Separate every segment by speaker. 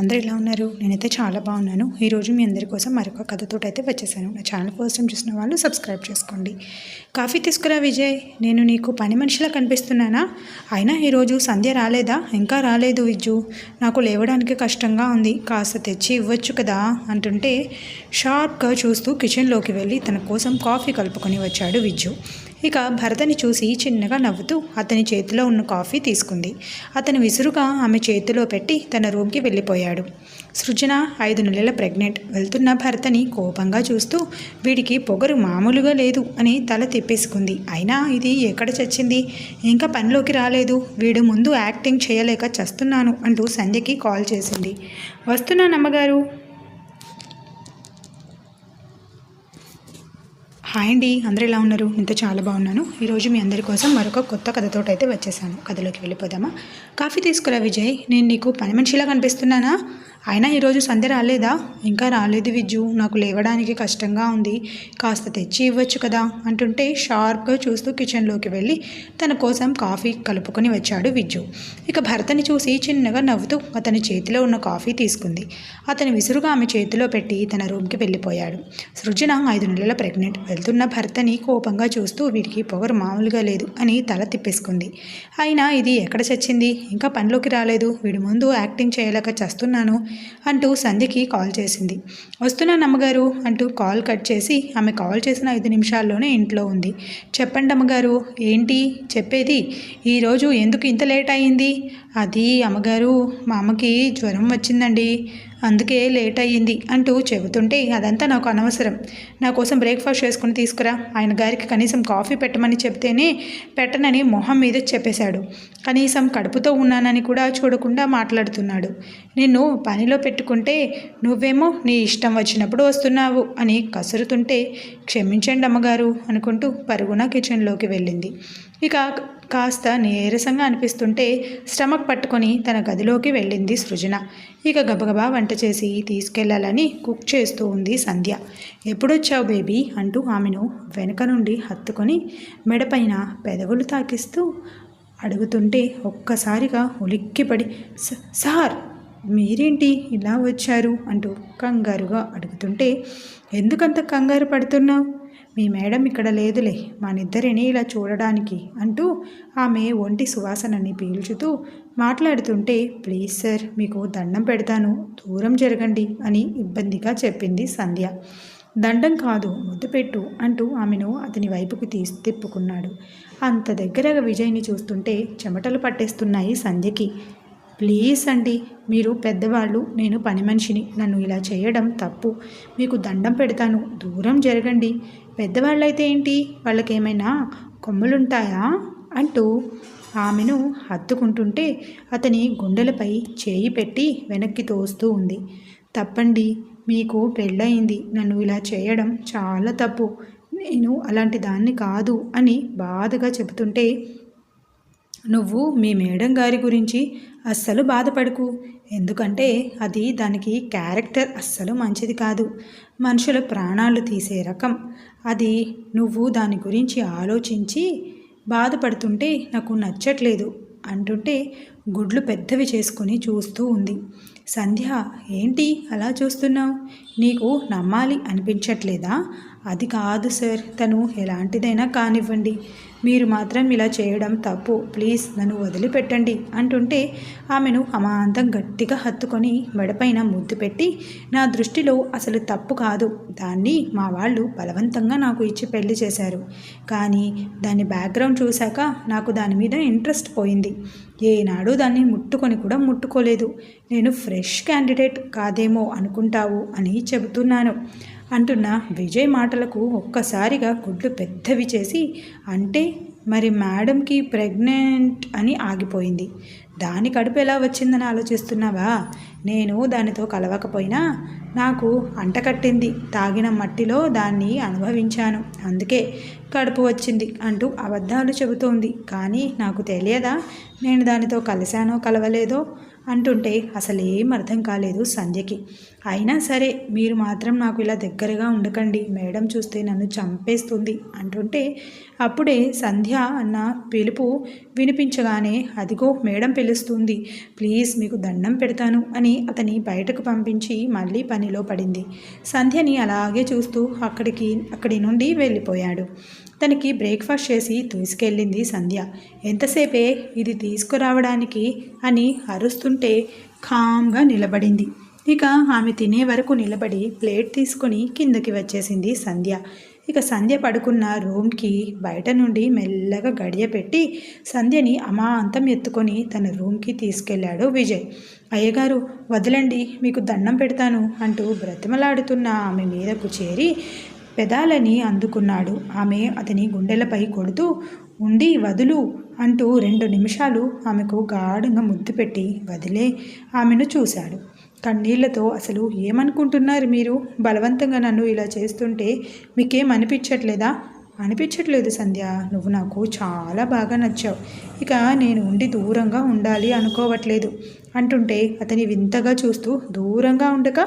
Speaker 1: అందరూ ఎలా ఉన్నారు? నేనైతే చాలా బాగున్నాను. ఈరోజు మీ అందరి కోసం మరొక కథతో అయితే వచ్చేసాను. నా ఛానల్ ఫస్ట్ టైం చూసిన వాళ్ళు సబ్స్క్రైబ్ చేసుకోండి. కాఫీ తీసుకురా విజయ్. నేను నీకు పని మనిషిలా కనిపిస్తున్నానా? అయినా ఈరోజు సంధ్య రాలేదా? ఇంకా రాలేదు విజ్జు. నాకు లేవడానికి కష్టంగా ఉంది. కాస్త తెచ్చి ఇవ్వచ్చు కదా? అంటుంటే షార్ప్గా చూస్తూ కిచెన్లోకి వెళ్ళి తన కోసం కాఫీ కలుపుకొని వచ్చాడు విజ్జు. ఇక భరతని చూసి చిన్నగా నవ్వుతూ అతని చేతిలో ఉన్న కాఫీ తీసుకుంది. అతను విసురుగా ఆమె చేతిలో పెట్టి తన రూమ్కి వెళ్ళిపోయాడు. సృజన ఐదు నెలల ప్రెగ్నెంట్. వెళ్తున్న భరతని కోపంగా చూస్తూ వీడికి పొగరు మామూలుగా లేదు అని తల తిప్పేసుకుంది. అయినా ఇది ఎక్కడ చచ్చింది? ఇంకా పనిలోకి రాలేదు. వీడు ముందు యాక్టింగ్ చేయలేక చస్తున్నాను అంటూ సంధ్యకి కాల్ చేసింది. వస్తున్నాను అమ్మగారు హాయ్ అండి అందరూ ఎలా ఉన్నారు? ఇంత చాలా బాగున్నాను. ఈరోజు మీ అందరి కోసం మరొక కొత్త కథతో అయితే వచ్చేసాను. కథలోకి వెళ్ళిపోదామా? కాఫీ తీసుకురా విజయ్ నేను నీకు పని మనిషిలా కనిపిస్తున్నానా? అయినా ఈరోజు సంధ్య రాలేదా? ఇంకా రాలేదు విజ్జు నాకు లేవడానికి కష్టంగా ఉంది. కాస్త తెచ్చి ఇవ్వచ్చు కదా? అంటుంటే షార్ప్గా చూస్తూ కిచెన్లోకి వెళ్ళి తన కోసం కాఫీ కలుపుకొని వచ్చాడు విజ్జు ఇక భర్తని చూసి చిన్నగా నవ్వుతూ అతని చేతిలో ఉన్న కాఫీ తీసుకుంది. అతని విసురుగా ఆమె చేతిలో పెట్టి తన రూమ్కి వెళ్ళిపోయాడు. సృజన ఐదు నెలల ప్రెగ్నెంట్. వెళ్తున్న భర్తని కోపంగా చూస్తూ వీడికి పొగరు మామూలుగా లేదు అని తల తిప్పేసుకుంది. అయినా ఇది ఎక్కడ చచ్చింది? ఇంకా పనిలోకి రాలేదు. వీడి ముందు యాక్టింగ్ చేయలేక చస్తున్నాను. అంటూ సంధ్యకి కాల్ చేసింది. వస్తున్నాను అమ్మగారు అంటూ కాల్ కట్ చేసి ఆమె కాల్ చేసిన ఐదు నిమిషాల్లోనే ఇంట్లో ఉంది. చెప్పండి అమ్మగారు ఏంటి? చెప్పేది? ఈరోజు ఎందుకు ఇంత లేట్ అయింది? అది అమ్మగారు మా అమ్మకి జ్వరం వచ్చిందండి. అందుకే లేట్ అయ్యింది అంటూ చెబుతుంటే అదంతా నాకు అనవసరం. నా కోసం బ్రేక్ఫాస్ట్ చేసుకుని తీసుకురా. ఆయన గారికి కనీసం కాఫీ పెట్టమని చెప్తేనే పెట్టనని మొహం మీద చెప్పేశాడు. కనీసం కడుపుతో ఉన్నానని కూడా చూడకుండా మాట్లాడుతున్నాడు. నిన్ను పనిలో పెట్టుకుంటే నువ్వేమో నీ ఇష్టం వచ్చినప్పుడు వస్తున్నావు అని కసురుతుంటే క్షమించండి అమ్మగారు అనుకుంటూ పరుగున కిచెన్లోకి వెళ్ళింది. ఇక కాస్త నీరసంగా అనిపిస్తుంటే స్టమక్ పట్టుకొని తన గదిలోకి వెళ్ళింది సృజన. ఇక గబగబా వంట చేసి తీసుకెళ్ళాలని కుక్ చేస్తూ ఉంది సంధ్య. ఎప్పుడొచ్చావు బేబీ? అంటూ ఆమెను వెనక నుండి హత్తుకొని మెడపైన పెదవులు తాకిస్తూ అడుగుతుంటే ఒక్కసారిగా ఉలిక్కిపడి "స- సార్ మీరేంటి ఇలా వచ్చారు? అంటూ కంగారుగా అడుగుతుంటే ఎందుకంత కంగారు పడుతున్నావు? మీ మేడం ఇక్కడ లేదులే మనిద్దరిని ఇలా చూడడానికి అంటూ ఆమె ఒంటి సువాసనని పీల్చుతూ మాట్లాడుతుంటే ప్లీజ్ సార్ మీకు దండం పెడతాను దూరం జరగండి అని ఇబ్బందిగా చెప్పింది సంధ్య. దండం కాదు ముద్దు పెట్టు అంటూ ఆమెను అతని వైపుకి తీసి తిప్పుకున్నాడు. అంత దగ్గరగా విజయ్ని చూస్తుంటే చెమటలు పట్టేస్తున్నాయి సంధ్యకి. ప్లీజ్ అండి మీరు పెద్దవాళ్ళు నేను పని మనిషిని నన్ను ఇలా చేయడం తప్పు. మీకు దండం పెడతాను దూరం జరగండి. పెద్దవాళ్ళైతే ఏంటి? వాళ్ళకేమైనా కొమ్ములుంటాయా? అంటూ ఆమెను హత్తుకుంటుంటే అతని గుండెలపై చేయి పెట్టి వెనక్కి తోస్తూ ఉంది. తప్పండి మీకు పెళ్ళయింది నన్ను ఇలా చేయడం చాలా తప్పు. నేను అలాంటి దాన్ని కాదు అని బాధగా చెబుతుంటే నువ్వు మీ మేడం గారి గురించి అస్సలు బాధపడకు. ఎందుకంటే అది దానికి క్యారెక్టర్ అస్సలు మంచిది కాదు. మనుషుల ప్రాణాలు తీసే రకం. అది నువ్వు దాని గురించి ఆలోచించి బాధపడుతుంటే నాకు నచ్చట్లేదు అంటుంటే గుడ్లు పెద్దవి చేసుకుని చూస్తూ ఉంది. సంధ్య ఏంటి అలా చూస్తున్నావు? నీకు నమ్మాలి అనిపించట్లేదా? అది కాదు సార్ తను ఎలాంటిదైనా కానివ్వండి. మీరు మాత్రం ఇలా చేయడం తప్పు. ప్లీజ్ నన్ను వదిలిపెట్టండి అంటుంటే ఆమెను అమాంతం గట్టిగా హత్తుకొని మెడపైన ముద్దు పెట్టి నా దృష్టిలో అసలు తప్పు కాదు. దాన్ని మా వాళ్ళు బలవంతంగా నాకు ఇచ్చి పెళ్ళి చేశారు. కానీ దాని బ్యాక్గ్రౌండ్ చూశాక నాకు దాని మీద ఇంట్రెస్ట్ పోయింది. ఏనాడు దాన్ని ముట్టుకొని కూడా ముట్టుకోలేదు. నేను ఫ్రెష్ క్యాండిడేట్ కాదేమో అనుకుంటావు అని చెబుతున్నాను. అంటున్న విజయ్ మాటలకు ఒక్కసారిగా గుడ్లు పెద్దవి చేసి అంటే మరి మేడంకి ప్రెగ్నెంట్ అని ఆగిపోయింది. దాని కడుపు ఎలా వచ్చిందని ఆలోచిస్తున్నావా? నేను దానితో కలవకపోయినా నాకు అంటకట్టింది తాగిన మట్టిలో దాన్ని అనుభవించాను. అందుకే కడుపు వచ్చింది అంటూ అబద్ధాలు చెబుతోంది. కానీ నాకు తెలియదా? నేను దానితో కలిశానో కలవలేదో? అంటుంటే అసలేం అర్థం కాలేదు సంధ్యకి. అయినా సరే మీరు మాత్రం నాకు ఇలా దగ్గరగా ఉండకండి. మేడం చూస్తే నన్ను చంపేస్తుంది అంటుంటే అప్పుడే సంధ్య అన్న పిలుపు వినిపించగానే అదిగో మేడం పిలుస్తుంది. ప్లీజ్ మీకు దండం పెడతాను అని అతని బయటకు పంపించి మళ్ళీ పనిలో పడింది. సంధ్యని అలాగే చూస్తూ అక్కడికి అక్కడి నుండి వెళ్ళిపోయాడు. తనకి బ్రేక్ఫాస్ట్ చేసి తీసుకెళ్ళింది సంధ్య. ఎంతసేపే ఇది తీసుకురావడానికి? అని అరుస్తుంటే కామ్గా నిలబడింది. ఇక ఆమె తినే వరకు నిలబడి ప్లేట్ తీసుకొని కిందకి వచ్చేసింది సంధ్య. ఇక సంధ్య పడుకున్న రూమ్కి బయట నుండి మెల్లగా గడియ పెట్టి సంధ్యని అమాంతం ఎత్తుకొని తన రూమ్కి తీసుకెళ్ళాడు విజయ్. అయ్యగారు వదలండి మీకు దండం పెడతాను అంటూ బ్రతిమలాడుతున్న ఆమె మీదకు చేరి పెదాలని అందుకున్నాడు. ఆమె అతని గుండెలపై కొడుతూ ఉండి వదులు అంటూ రెండు నిమిషాలు ఆమెకు గాఢంగా ముద్దు పెట్టి వదిలే ఆమెను చూశాడు. కన్నీళ్ళతో అసలు ఏమనుకుంటున్నారు మీరు? బలవంతంగా నన్ను ఇలా చేస్తుంటే మీకేం అనిపించట్లేదా అనిపించట్లేదు సంధ్య. నువ్వు నాకు చాలా బాగా నచ్చావు. ఇక నేను ఉండి దూరంగా ఉండాలి అనుకోవట్లేదు. అంటుంటే అతని వింతగా చూస్తూ దూరంగా ఉండక?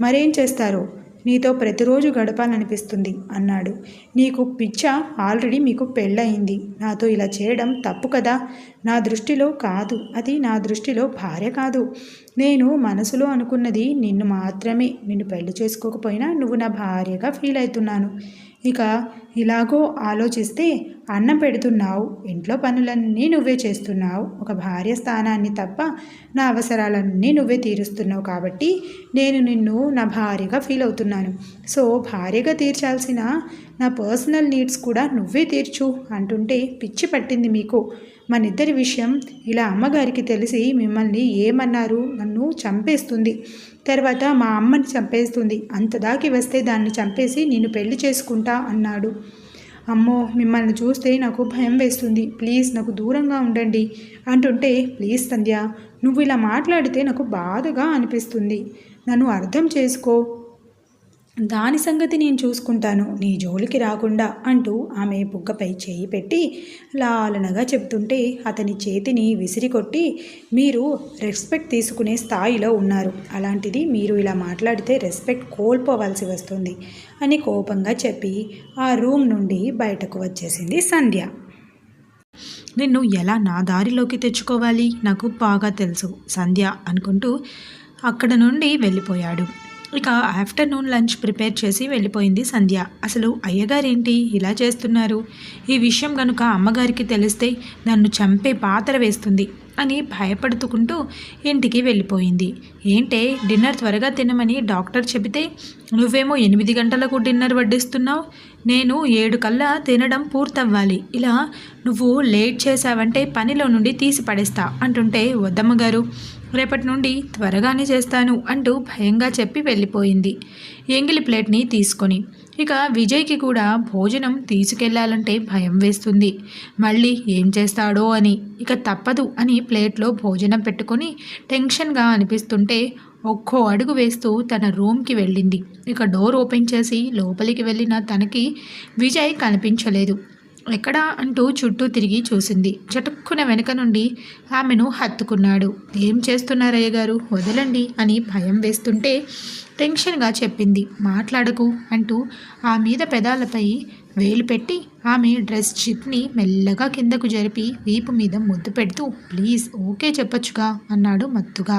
Speaker 1: మరేం చేస్తారు? నీతో ప్రతిరోజు గడపాలనిపిస్తుంది అన్నాడు. నీకు పిచ్చ ఆల్రెడీ మీకు పెళ్ళయింది. నాతో ఇలా చేయడం తప్పు కదా? నా దృష్టిలో కాదు. అది నా దృష్టిలో భార్య కాదు. నేను మనసులో అనుకున్నది నిన్ను మాత్రమే. నిన్ను పెళ్ళి చేసుకోకపోయినా నువ్వు నా భార్యగా ఫీల్ అవుతున్నాను. ఇక ఇలాగో ఆలోచిస్తే అన్నం పెడుతున్నావు ఇంట్లో పనులన్నీ నువ్వే చేస్తున్నావు ఒక భార్య స్థానాన్ని తప్ప నా అవసరాలన్నీ నువ్వే తీరుస్తున్నావు కాబట్టి నేను నిన్ను నా భార్యగా ఫీల్ అవుతున్నాను. సో భార్యగా తీర్చాల్సిన నా పర్సనల్ నీడ్స్ కూడా నువ్వే తీర్చు అంటుంటే పిచ్చి పట్టింది మీకు. మనిద్దరి విషయం ఇలా అమ్మగారికి తెలిసి మిమ్మల్ని ఏమన్నారు? నన్ను చంపేస్తుంది. తర్వాత మా అమ్మని చంపేస్తుంది. అంత దాకి వస్తే దాన్ని చంపేసి నేను పెళ్ళి చేసుకుంటా అన్నాడు. అమ్మో మిమ్మల్ని చూస్తే నాకు భయం వేస్తుంది. ప్లీజ్ నాకు దూరంగా ఉండండి. అంటుంటే ప్లీజ్ సంధ్య నువ్వు ఇలా మాట్లాడితే నాకు బాధగా అనిపిస్తుంది. నన్ను అర్థం చేసుకో. దాని సంగతి నేను చూసుకుంటాను నీ జోలికి రాకుండా అంటూ ఆమె బుగ్గపై చేయి పెట్టి లాలనగా చెప్తుంటే అతని చేతిని విసిరికొట్టి మీరు రెస్పెక్ట్ తీసుకునే స్థాయిలో ఉన్నారు. అలాంటిది మీరు ఇలా మాట్లాడితే రెస్పెక్ట్ కోల్పోవాల్సి వస్తుంది అని కోపంగా చెప్పి ఆ రూమ్ నుండి బయటకు వచ్చేసింది సంధ్య. నిన్ను ఎలా నా దారిలోకి తెచ్చుకోవాలి? నాకు బాగా తెలుసు సంధ్య అనుకుంటూ అక్కడ నుండి వెళ్ళిపోయాడు. ఇక ఆఫ్టర్నూన్ లంచ్ ప్రిపేర్ చేసి వెళ్ళిపోయింది సంధ్య. అసలు అయ్యగారేంటి ఇలా చేస్తున్నారు? ఈ విషయం కనుక అమ్మగారికి తెలిస్తే నన్ను చంపే పాత్ర వేస్తుంది అని భయపడుతుకుంటూ ఇంటికి వెళ్ళిపోయింది. ఏంటే డిన్నర్ త్వరగా తినమని డాక్టర్ చెబితే నువ్వేమో ఎనిమిది గంటలకు డిన్నర్ వడ్డిస్తున్నావు? నేను ఏడు కల్లా తినడం పూర్తవ్వాలి. ఇలా నువ్వు లేట్ చేసావంటే పనిలో నుండి తీసి పడేస్తా అంటుంటే వద్దమ్మ గారు. రేపటి నుండి త్వరగానే చేస్తాను అంటూ భయంగా చెప్పి వెళ్ళిపోయింది. ఎంగిలి ప్లేట్ని తీసుకొని. ఇక విజయ్కి కూడా భోజనం తీసుకెళ్ళాలంటే భయం వేస్తుంది. మళ్ళీ ఏం చేస్తాడో అని. ఇక తప్పదు అని ప్లేట్లో భోజనం పెట్టుకొని టెన్షన్గా అనిపిస్తుంటే ఒక్కో అడుగు వేస్తూ తన రూమ్కి వెళ్ళింది. ఇక డోర్ ఓపెన్ చేసి లోపలికి వెళ్ళిన తనకి విజయ్ కనిపించలేదు. ఎక్కడా అంటూ చుట్టూ తిరిగి చూసింది. చటుక్కున వెనుక నుండి ఆమెను హత్తుకున్నాడు. ఏం చేస్తున్నారయ్య గారు? వదలండి అని భయం వేస్తుంటే టెన్షన్గా చెప్పింది. మాట్లాడకు అంటూ ఆ మీద పెదాలపై వేలు పెట్టి ఆమె డ్రెస్ చిప్ని మెల్లగా కిందకు జరిపి వీపు మీద ముద్దు పెడుతూ ప్లీజ్ ఓకే చెప్పొచ్చుగా అన్నాడు మత్తుగా.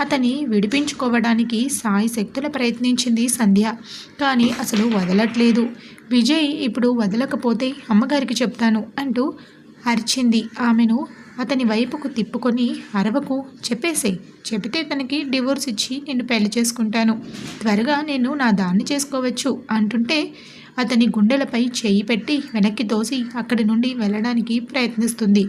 Speaker 1: అతని విడిపించుకోవడానికి సాయి శక్తుల ప్రయత్నించింది సంధ్య. కానీ అసలు వదలట్లేదు. విజయ్ ఇప్పుడు వదలకపోతే అమ్మగారికి చెప్తాను అంటూ అరిచింది. ఆమెను అతని వైపుకు తిప్పుకొని అరవకు చెప్పేసే చెబితే తనకి డివోర్స్ ఇచ్చి నేను పెళ్ళి చేసుకుంటాను. త్వరగా నేను నా దాన్ని చేసుకోవచ్చు అంటుంటే అతని గుండెలపై చేయి పెట్టి వెనక్కి తోసి అక్కడి నుండి వెళ్ళడానికి ప్రయత్నిస్తుంది.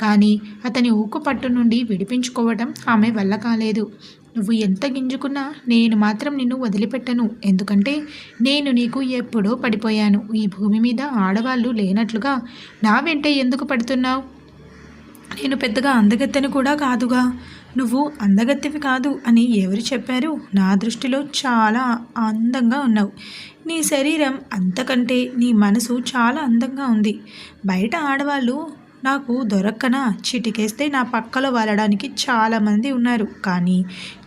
Speaker 1: కానీ అతని ఊకు పట్టు నుండి విడిపించుకోవడం ఆమె వల్ల కాలేదు. నువ్వు ఎంత గింజుకున్నా నేను మాత్రం నిన్ను వదిలిపెట్టను. ఎందుకంటే నేను నీకు ఎప్పుడో పడిపోయాను. ఈ భూమి మీద ఆడవాళ్ళు లేనట్లుగా నా వెంటే ఎందుకు పడుతున్నావు? నేను పెద్దగా అందగత్తెను కూడా కాదుగా. నువ్వు అందగత్తెవి కాదు అని ఎవరు చెప్పారు? నా దృష్టిలో చాలా అందంగా ఉన్నావు. నీ శరీరం అంతకంటే నీ మనసు చాలా అందంగా ఉంది. బయట ఆడవాళ్ళు నాకు దొరక్కనా చిటికేస్తే నా పక్కలో వాలడానికి చాలామంది ఉన్నారు. కానీ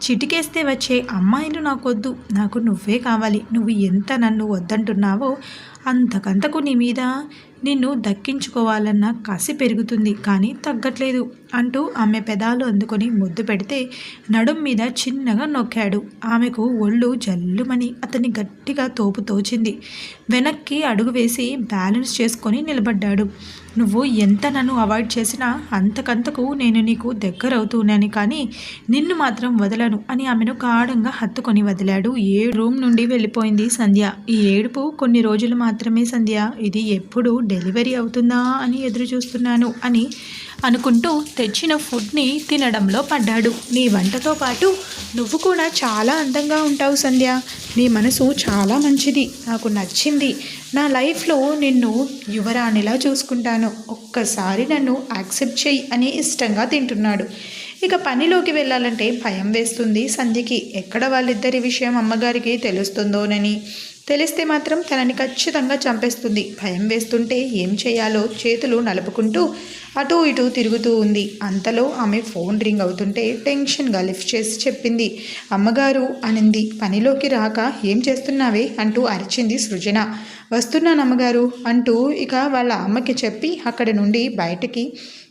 Speaker 1: చిటికేస్తే వచ్చే అమ్మాయిలు నాకొద్దు. నాకు నువ్వే కావాలి. నువ్వు ఎంత నన్ను వద్దంటున్నావో అంతకంతకు నీ మీద నిన్ను దక్కించుకోవాలన్న కసి పెరుగుతుంది కానీ తగ్గట్లేదు అంటూ ఆమె పెదాలు అందుకొని ముద్దు పెడితే నడుం మీద చిన్నగా నొక్కాడు. ఆమెకు ఒళ్ళు జల్లుమని అతని గట్టిగా తోపు తోచింది. వెనక్కి అడుగు వేసి బ్యాలెన్స్ చేసుకొని నిలబడ్డాడు. నువ్వు ఎంత నన్ను అవాయిడ్ చేసినా అంతకంతకు నేను నీకు దగ్గర అవుతున్నాను కానీ నిన్ను మాత్రం వదలను అని ఆమెను గాఢంగా హత్తుకొని వదిలాడు. ఏ రూమ్ నుండి వెళ్ళిపోయింది సంధ్య. ఈ ఏడుపు కొన్ని రోజులు మాత్రమే సంధ్య. ఇది ఎప్పుడు డెలివరీ అవుతుందా అని ఎదురు చూస్తున్నాను అని అనుకుంటూ తెచ్చిన ఫుడ్ని తినడంలో పడ్డాడు. నీ వంటతో పాటు నువ్వు కూడా చాలా అందంగా ఉంటావు సంధ్య. నీ మనసు చాలా మంచిది. నాకు నచ్చింది. నా లైఫ్లో నిన్ను యువరాణిలా చూసుకుంటాను. ఒక్కసారి నన్ను యాక్సెప్ట్ చెయ్యి అని ఇష్టంగా తింటున్నాడు. ఇక పనిలోకి వెళ్ళాలంటే భయం వేస్తుంది సంధ్యకి. ఎక్కడ వాళ్ళిద్దరి విషయం అమ్మగారికి తెలుస్తుందోనని. తెలిస్తే మాత్రం తనని ఖచ్చితంగా చంపేస్తుంది. భయం వేస్తుంటే ఏం చేయాలో చేతులు నలుపుకుంటూ అటు ఇటు తిరుగుతూ ఉంది. అంతలో ఆమె ఫోన్ రింగ్ అవుతుంటే టెన్షన్గా లిఫ్ట్ చేసి చెప్పింది. అమ్మగారు అనింది. పనిలోకి రాక ఏం చేస్తున్నావే? అంటూ అరిచింది సృజన. వస్తున్నాను అమ్మగారు అంటూ ఇక వాళ్ళ అమ్మకి చెప్పి అక్కడి నుండి బయటికి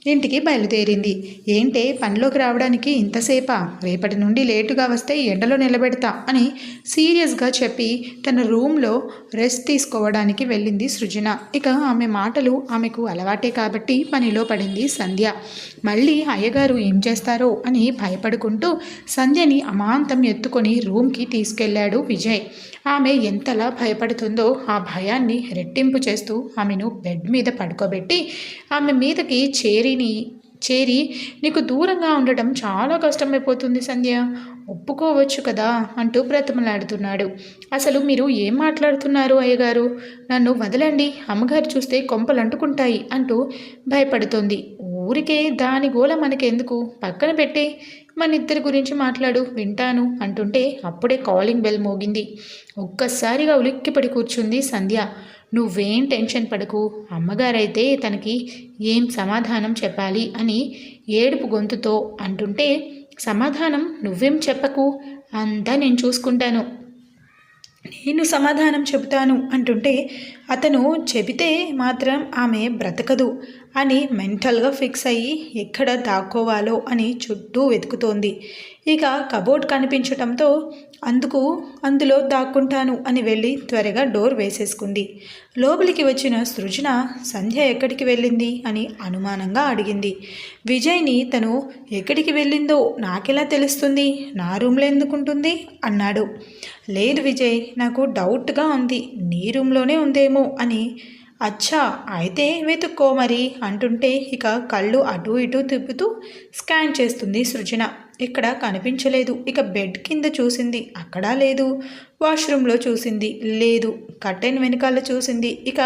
Speaker 1: ఇంటికి బయలుదేరింది. ఏంటే పనిలోకి రావడానికి ఇంతసేపా? రేపటి నుండి లేటుగా వస్తే ఎండలో నిలబెడతా అని సీరియస్గా చెప్పి తన రూమ్లో రెస్ట్ తీసుకోవడానికి వెళ్ళింది సృజన. ఇక ఆమె మాటలు ఆమెకు అలవాటే కాబట్టి పనిలో పడింది సంధ్య. మళ్ళీ అయ్యగారు ఏం చేస్తారో అని భయపడుకుంటూ సంధ్యని అమాంతం ఎత్తుకొని రూమ్కి తీసుకెళ్ళాడు విజయ్. ఆమె ఎంతలా భయపడుతుందో ఆ భయాన్ని రెట్టింపు చేస్తూ ఆమెను బెడ్ మీద పడుకోబెట్టి ఆమె మీదకి చేరి చేరిని చేరి నీకు దూరంగా ఉండటం చాలా కష్టమైపోతుంది సంధ్య. ఒప్పుకోవచ్చు కదా అంటూ బ్రతమలాడుతున్నాడు అసలు మీరు ఏం మాట్లాడుతున్నారు అయ్యగారు? నన్ను వదలండి. అమ్మగారు చూస్తే కొంపలు అంటుకుంటాయి అంటూ భయపడుతోంది. ఊరికే దాని గోల మనకెందుకు? పక్కన పెట్టి. మన ఇద్దరి గురించి మాట్లాడు వింటాను అంటుంటే అప్పుడే కాలింగ్ బెల్ మోగింది. ఒక్కసారిగా ఉలిక్కిపడి కూర్చుంది సంధ్య. నువ్వేం టెన్షన్ పడకు. అమ్మగారైతే తనకి ఏం సమాధానం చెప్పాలి అని ఏడుపు గొంతుతో అంటుంటే సమాధానం నువ్వేం చెప్పకు. అంతా నేను చూసుకుంటాను. నేను సమాధానం చెబుతాను అంటుంటే అతను చెబితే మాత్రం ఆమె బ్రతకదు. అని మెంటల్గా ఫిక్స్ అయ్యి ఎక్కడ దాక్కోవాలో అని చుట్టూ వెతుకుతోంది. ఇక కబోర్డ్ కనిపించటంతో అందుకు అందులో దాక్కుంటాను అని వెళ్ళి త్వరగా డోర్ వేసేసుకుంది. లోపలికి వచ్చిన సృజన సంధ్య ఎక్కడికి వెళ్ళింది అని అనుమానంగా అడిగింది. విజయ్ని తను ఎక్కడికి వెళ్ళిందో నాకెలా తెలుస్తుంది? నా రూమ్లో ఎందుకుంటుంది? అన్నాడు. లేదు విజయ్ నాకు డౌట్గా ఉంది. నీ రూమ్లోనే ఉందేమో అని అచ్చా అయితే వెతుక్కో మరి అంటుంటే ఇక కళ్ళు అటు ఇటు తిప్పుతూ స్కాన్ చేస్తుంది సృజన. ఇక్కడ కనిపించలేదు. ఇక బెడ్ కింద చూసింది. అక్కడా లేదు. వాష్రూమ్లో చూసింది. లేదు. కట్టెన్ వెనకాల చూసింది. ఇక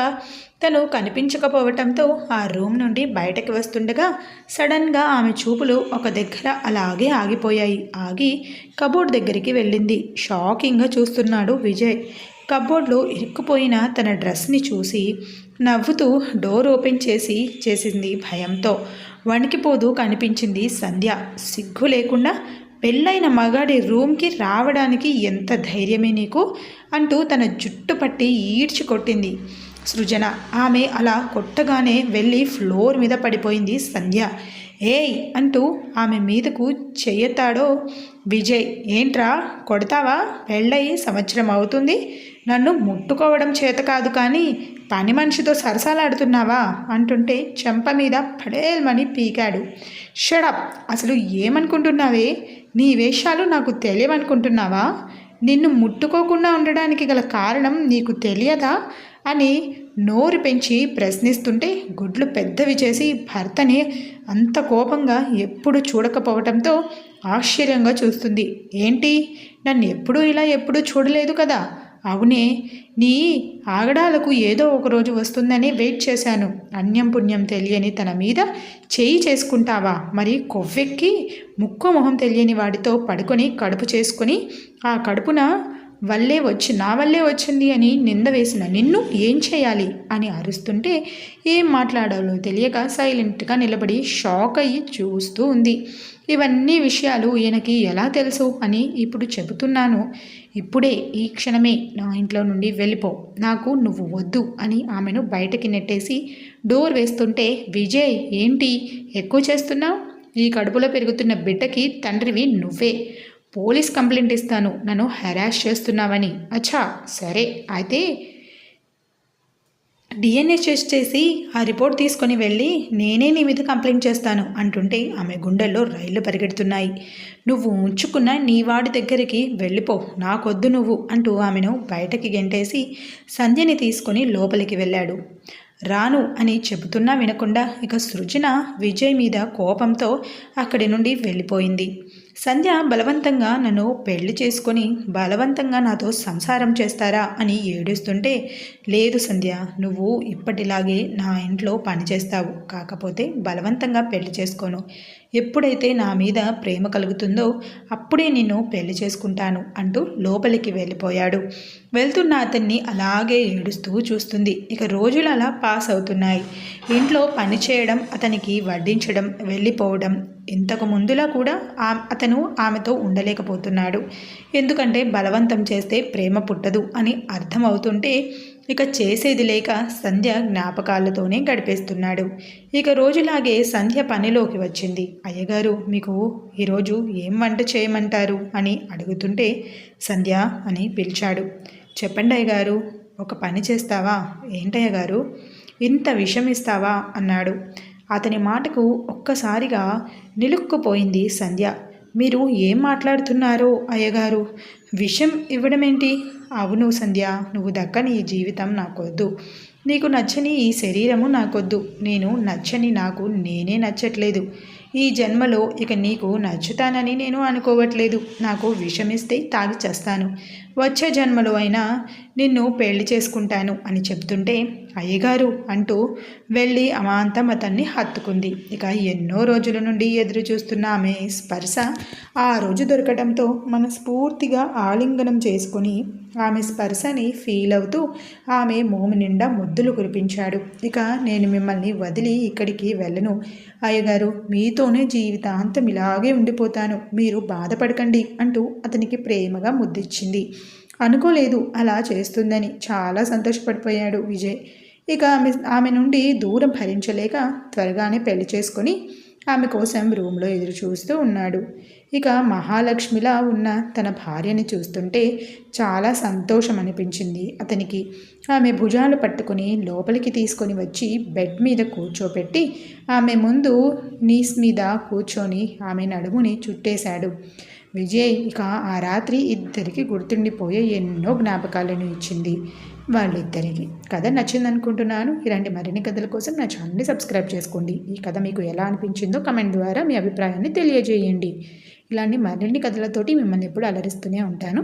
Speaker 1: తను కనిపించకపోవటంతో ఆ రూమ్ నుండి బయటకు వస్తుండగా సడన్గా ఆమె చూపులు ఒక దగ్గర అలాగే ఆగిపోయాయి. ఆగి కబోర్డ్ దగ్గరికి వెళ్ళింది. షాకింగ్గా చూస్తున్నాడు విజయ్. కబోర్డ్లో ఇరుక్కుపోయిన తన డ్రెస్ని చూసి నవ్వుతూ డోర్ ఓపెన్ చేసి చేసింది భయంతో. వణికిపోదు కనిపించింది సంధ్య. సిగ్గు లేకుండా పెళ్ళైన మగాడి రూమ్కి రావడానికి ఎంత ధైర్యమే నీకు? అంటూ తన జుట్టు పట్టి ఈడ్చి కొట్టింది సృజన. ఆమె అలా కొట్టగానే వెళ్ళి ఫ్లోర్ మీద పడిపోయింది సంధ్య. ఏయ్! అంటూ ఆమె మీదకు చెయ్యతాడో విజయ్. ఏంట్రా కొడతావా? పెళ్ళయి సంవత్సరం అవుతుంది. నన్ను ముట్టుకోవడం చేత కాదు కానీ పని మనిషితో సరసాలాడుతున్నావా? అంటుంటే చెంప మీద పడేల్మని పీకాడు. షడప్ అసలు ఏమనుకుంటున్నావే? నీ వేషాలు నాకు తెలియవనుకుంటున్నావా నిన్ను ముట్టుకోకుండా ఉండడానికి గల కారణం నీకు తెలియదా? అని నోరు పెంచి ప్రశ్నిస్తుంటే గుడ్లు పెద్దవి చేసి భర్తని అంత కోపంగా ఎప్పుడు చూడకపోవటంతో ఆశ్చర్యంగా చూస్తుంది. ఏంటి? నన్ను ఎప్పుడూ ఇలా ఎప్పుడూ చూడలేదు కదా? అవునే నీ ఆగడాలకు ఏదో ఒకరోజు వస్తుందని వెయిట్ చేశాను. అన్యం పుణ్యం తెలియని తన మీద చేయి చేసుకుంటావా? మరి కొవ్వెక్కి ముక్కు మొహం తెలియని వాడితో పడుకొని కడుపు చేసుకొని ఆ కడుపున వల్లే వచ్చి నా వల్లే వచ్చింది అని నింద వేసిన నిన్ను ఏం చేయాలి అని అరుస్తుంటే ఏం మాట్లాడాలో తెలియక సైలెంట్గా నిలబడి షాక్ అయ్యి చూస్తూ ఉంది. ఇవన్నీ విషయాలు ఈయనకి ఎలా తెలుసు అని ఇప్పుడు చెబుతున్నాను. ఇప్పుడే ఈ క్షణమే నా ఇంట్లో నుండి వెళ్ళిపో. నాకు నువ్వు వద్దు అని ఆమెను బయటకి నెట్టేసి డోర్ వేస్తుంటే విజయ్ ఏంటి? ఎక్కువ చేస్తున్నావు? ఈ కడుపులో పెరుగుతున్న బిడ్డకి తండ్రివి నువ్వే. పోలీస్ కంప్లైంట్ ఇస్తాను. నన్ను హెరాస్ చేస్తున్నావని. అచ్చా సరే. అయితే డిఎన్ఏ టెస్ట్ చేసి ఆ రిపోర్ట్ తీసుకొని వెళ్ళి నేనే నీ మీద కంప్లైంట్ చేస్తాను అంటుంటే ఆమె గుండెల్లో రైళ్ళు పరిగెడుతున్నాయి. నువ్వు ఉంచుకున్న నీ వాడి దగ్గరికి వెళ్ళిపో. నాకొద్దు నువ్వు అంటూ ఆమెను బయటకి గెంటేసి సంధ్యని తీసుకొని లోపలికి వెళ్ళాడు. రాను అని చెబుతున్నా వినకుండా ఇక సృజన విజయ్ మీద కోపంతో అక్కడి నుండి వెళ్ళిపోయింది. సంధ్య బలవంతంగా నన్ను పెళ్ళి చేసుకొని బలవంతంగా నాతో సంసారం చేస్తారా అని ఏడుస్తుంటే లేదు సంధ్య నువ్వు ఇప్పటిలాగే నా ఇంట్లో పని చేస్తావు కాకపోతే బలవంతంగా పెళ్ళి చేసుకోను. ఎప్పుడైతే నా మీద ప్రేమ కలుగుతుందో అప్పుడే నిన్ను పెళ్ళి చేసుకుంటాను అంటూ లోపలికి వెళ్ళిపోయాడు. వెళ్తున్న అతన్ని అలాగే ఏడుస్తూ చూస్తుంది. ఇక రోజులు అలా పాస్ అవుతున్నాయి. ఇంట్లో పని చేయడం అతనికి వడ్డించడం వెళ్ళిపోవడం ఇంతకు ముందులా కూడా ఆ అతను ఆమెతో ఉండలేకపోతున్నాడు. ఎందుకంటే బలవంతం చేస్తే ప్రేమ పుట్టదు అని అర్థమవుతుంటే ఇక చేసేది లేక సంధ్య జ్ఞాపకాలతోనే గడిపేస్తున్నాడు. ఇక రోజులాగే సంధ్య పనిలోకి వచ్చింది. అయ్యగారు మీకు ఈరోజు ఏం వంట చేయమంటారు? అని అడుగుతుంటే సంధ్య అని పిలిచాడు. చెప్పండి అయ్యగారు ఒక పని చేస్తావా? ఏంటయ్య గారు ఇంత విషం ఇస్తావా? అన్నాడు. అతని మాటకు ఒక్కసారిగా నిలుక్కుపోయింది సంధ్య. మీరు ఏం మాట్లాడుతున్నారో అయ్యగారు? విషం ఇవ్వడమేంటి? అవును సంధ్య నువ్వు దక్కని ఈ జీవితం నాకొద్దు. నీకు నచ్చని ఈ శరీరము నాకొద్దు. నేను నచ్చని నాకు నేనే నచ్చట్లేదు. ఈ జన్మలో ఇక నీకు నచ్చుతానని నేను అనుకోవట్లేదు. నాకు విషమిస్తే తాగి చేస్తాను. వచ్చే జన్మలో అయినా నిన్ను పెళ్ళి చేసుకుంటాను అని చెప్తుంటే అయ్యగారు అంటూ వెళ్ళి అమాంతం అతన్ని హత్తుకుంది. ఇక ఎన్నో రోజుల నుండి ఎదురు చూస్తున్న ఆమె స్పర్శ ఆ రోజు దొరకడంతో మనస్ఫూర్తిగా ఆలింగనం చేసుకుని ఆమె స్పర్శని ఫీల్ అవుతూ ఆమె మోము నిండా ముద్దులు కురిపించాడు. ఇక నేను మిమ్మల్ని వదిలి ఇక్కడికి వెళ్ళను. అయ్యగారు మీతోనే జీవితాంతం ఇలాగే ఉండిపోతాను. మీరు బాధపడకండి అంటూ అతనికి ప్రేమగా ముద్దిచ్చింది. అనుకోలేదు. అలా చేస్తుందని చాలా సంతోషపడిపోయాడు విజయ్. ఇక ఆమె ఆమె నుండి దూరం భరించలేక త్వరగానే పెళ్ళి చేసుకొని ఆమె కోసం రూమ్లో ఎదురు చూస్తూ ఉన్నాడు. ఇక మహాలక్ష్మిలా ఉన్న తన భార్యని చూస్తుంటే చాలా సంతోషం అనిపించింది అతనికి. ఆమె భుజాలు పట్టుకుని లోపలికి తీసుకొని వచ్చి బెడ్ మీద కూర్చోపెట్టి ఆమె ముందు నీస్ మీద కూర్చొని ఆమె నడుముని చుట్టేశాడు. విజయ్ ఇక ఆ రాత్రి ఇద్దరికి గుర్తుండిపోయే ఎన్నో జ్ఞాపకాలను ఇచ్చింది వాళ్ళిద్దరికి. కథ నచ్చింది అనుకుంటున్నాను ఇలాంటి మరిన్ని కథల కోసం నా ఛానల్ని సబ్స్క్రైబ్ చేసుకోండి. ఈ కథ మీకు ఎలా అనిపించిందో కమెంట్ ద్వారా మీ అభిప్రాయాన్ని తెలియజేయండి. ఇలాంటి మరిన్ని కథలతోటి మిమ్మల్ని ఎప్పుడు అలరిస్తూనే ఉంటాను.